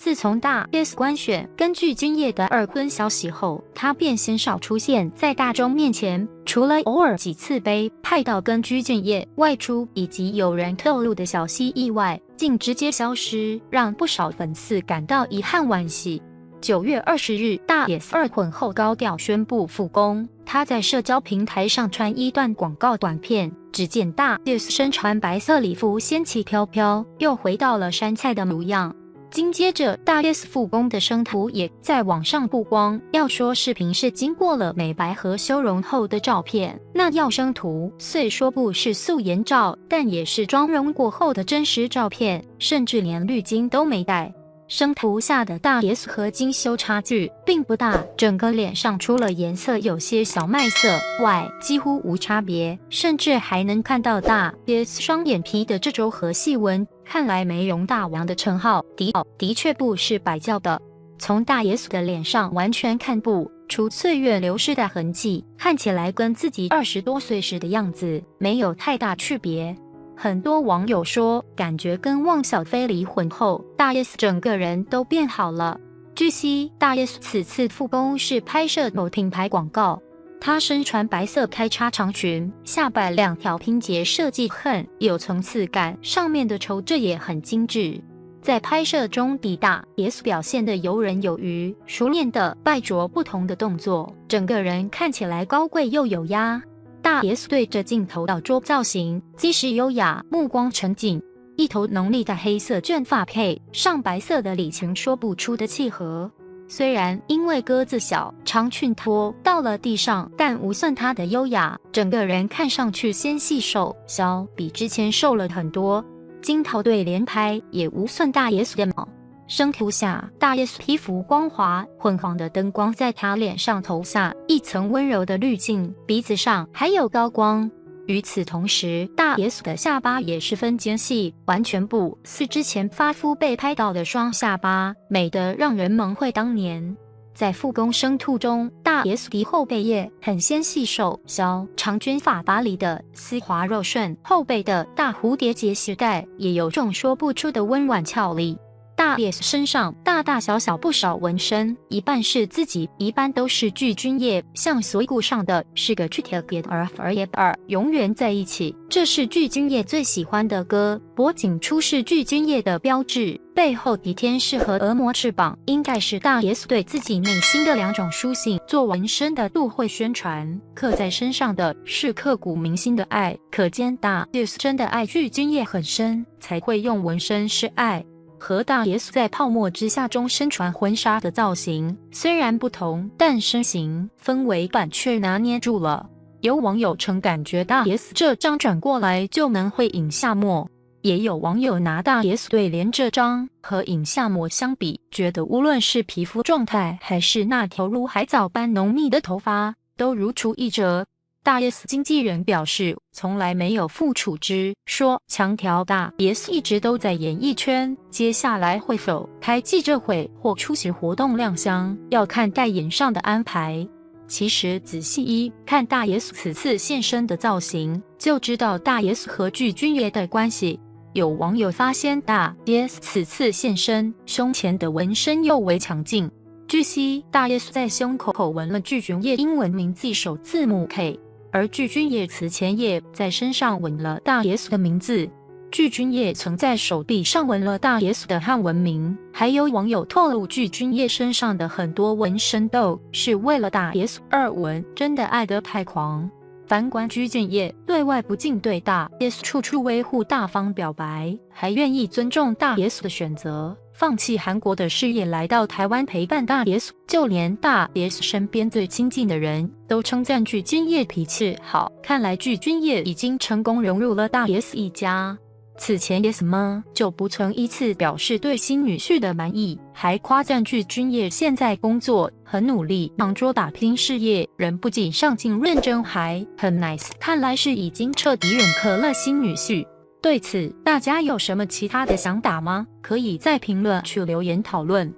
自从大 S 官选根据君夜的二婚消息后，他便鲜少出现在大众面前，除了偶尔几次被派到跟鞠婧祎外出，以及有人透露的小息意外，竟直接消失，让不少粉丝感到遗憾惋惜。九月二十日，大 S 二婚后高调宣布复工，她在社交平台上传一段广告短片，只见大 S 身穿白色礼服，仙气飘飘，又回到了山菜的模样。紧接着，大 S 复工的生图也在网上曝光。要说视频是经过了美白和修容后的照片，那要生图虽说不是素颜照，但也是妆容过后的真实照片，甚至连滤镜都没带。生图下的大 S 和精修差距并不大，整个脸上除了颜色有些小麦色外，几乎无差别，甚至还能看到大 S 双眼皮的这周和细纹。看来美容大王的称号的的确不是白叫的。从大 S 的脸上完全看不出岁月流失的痕迹，看起来跟自己二十多岁时的样子没有太大区别。很多网友说，感觉跟汪小菲离婚后，大 S 整个人都变好了。据悉，大 S 此次复工是拍摄某品牌广告。她身穿白色开叉长裙，下摆两条拼接设计很有层次感，上面的绸缀也很精致。在拍摄中，迪大 S 表现的游刃有余，熟练的拜着不同的动作，整个人看起来高贵又有压。大 S 对着镜头倒桌造型，姿势优雅，目光沉静，一头浓丽的黑色卷发配上白色的礼裙，说不出的契合。虽然因为个子小，长裙拖到了地上，但无损她的优雅。整个人看上去纤细瘦小，比之前瘦了很多。镜头对连拍也无损大 S 的毛。生图下，大 S 皮肤光滑，昏黄的灯光在她脸上投下一层温柔的滤镜，鼻子上还有高光。与此同时，大 S 的下巴也十分尖细，完全不似之前发肤被拍到的双下巴，美得让人蒙会当年。在复工生兔中，大 S 的后背叶很纤细瘦削，长卷发拔里的丝滑柔顺，后背的大蝴蝶结系带也有种说不出的温婉俏丽。大 S 身上大大小小不少纹身，一半是自己，一半都是具君叶。像锁骨上的是个具体的 get 而而也二永远在一起，这是具君叶最喜欢的歌。脖颈处是具君叶的标志，背后的天使和恶魔翅膀，应该是大 S 对自己内心的两种属性做纹身的都会宣传。刻在身上的是刻骨铭心的爱，可见大 S 真的爱具君叶很深，才会用纹身示爱。和大 S 在泡沫之下中身穿婚纱的造型虽然不同，但身形氛围感却拿捏住了。有网友称感觉大 S 这张转过来就能会影夏沫，也有网友拿大 S 对联这张和影夏沫相比，觉得无论是皮肤状态还是那条如海藻般浓密的头发，都如出一辙。大 S 经纪人表示，从来没有复出之说，强调大 S 一直都在演艺圈，接下来会否开记者会或出席活动亮相，要看代言上的安排。其实仔细一看大 S 此次现身的造型，就知道大 S 和具君晔的关系。有网友发现，大 S 此次现身，胸前的纹身尤为强劲。据悉，大 S 在胸口口纹了具君晔英文名字首字母 K。而具君晔此前也在身上纹了大 S 的名字，具君晔曾在手臂上纹了大 S 的汉文名。还有网友透露，具君晔身上的很多纹身都是为了大 S 而纹，真的爱得太狂。反观具俊烨，对外不敬对大 S 处处维护、大方表白，还愿意尊重大 S 的选择。放弃韩国的事业，来到台湾陪伴大 S，就连大 S 身边最亲近的人都称赞具君晔脾气好。看来具君晔已经成功融入了大 S 一家。此前 S 妈就不曾一次表示对新女婿的满意，还夸赞具君晔现在工作很努力，忙着打拼事业，人不仅上进认真，还很 nice。看来是已经彻底认可了新女婿。对此，大家有什么其他的想法吗？可以在评论区留言讨论。